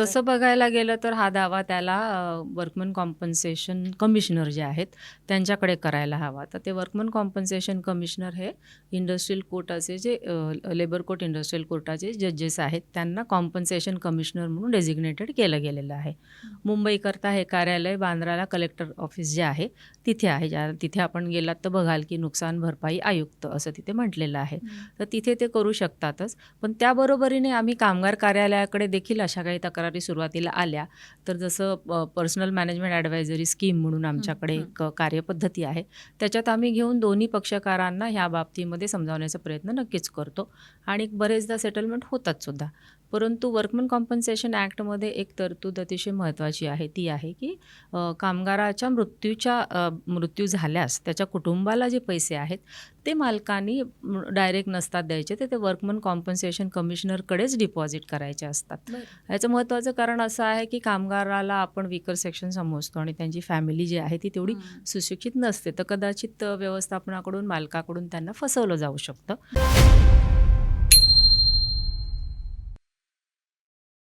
तसं बघायला गेलं तर हा दावा त्याला वर्कमन कॉम्पन्सेशन कमिशनर जे आहेत त्यांच्याकडे करायला हवा. तर ते वर्कमन कॉम्पन्सेशन कमिशनर हे इंडस्ट्रियल कोर्टाचे जे लेबर कोर्ट इंडस्ट्रियल कोर्टाचे जजेस आहेत त्यांना कॉम्पन्सेशन कमिशनर म्हणून डेझिग्नेटेड केलं गेलेलं आहे. मुंबईकरता हे कार्यालय बांद्राला कलेक्टर ऑफिस जे आहे तिथे आहे. ज्या तिथे आपण गेलात तर बघाल की नुकसान भरपाई आयुक्त असं तिथे म्हटलेलं आहे. तर तिथे ते करू शकतातच. पण त्याबरोबरीने आम्ही कामगार कार्यालयाकडे देखील अशा काही तक्रारी सुरुवातीला आल्या. तर जसं पर्सनल मॅनेजमेंट ॲडवायझरी स्कीम म्हणून आमच्याकडे. एक कार्यपद्धती आहे. त्याच्यात आम्ही घेऊन दोन्ही पक्षकारांना ह्या बाबतीमध्ये समजावण्याचा प्रयत्न नक्कीच करतो. आणि बरेचदा सेटलमेंट होतात सुद्धा. परंतु वर्कमन कॉम्पन्सेशन ॲक्टमध्ये एक तरतूद अतिशय महत्त्वाची आहे. ती आहे की कामगाराच्या मृत्यूच्या मृत्यू झाल्यास त्याच्या कुटुंबाला जे पैसे आहेत ते मालकांनी डायरेक्ट नसतात द्यायचे. तर ते वर्कमन कॉम्पन्सेशन कमिशनरकडेच डिपॉझिट करायचे असतात. याचं महत्त्वाचं कारण असं आहे की कामगाराला आपण विकर सेक्शन समजतो आणि त्यांची फॅमिली जी आहे ती तेवढी सुशिक्षित नसते. तर कदाचित व्यवस्थापनाकडून मालकाकडून त्यांना फसवलं जाऊ शकतं.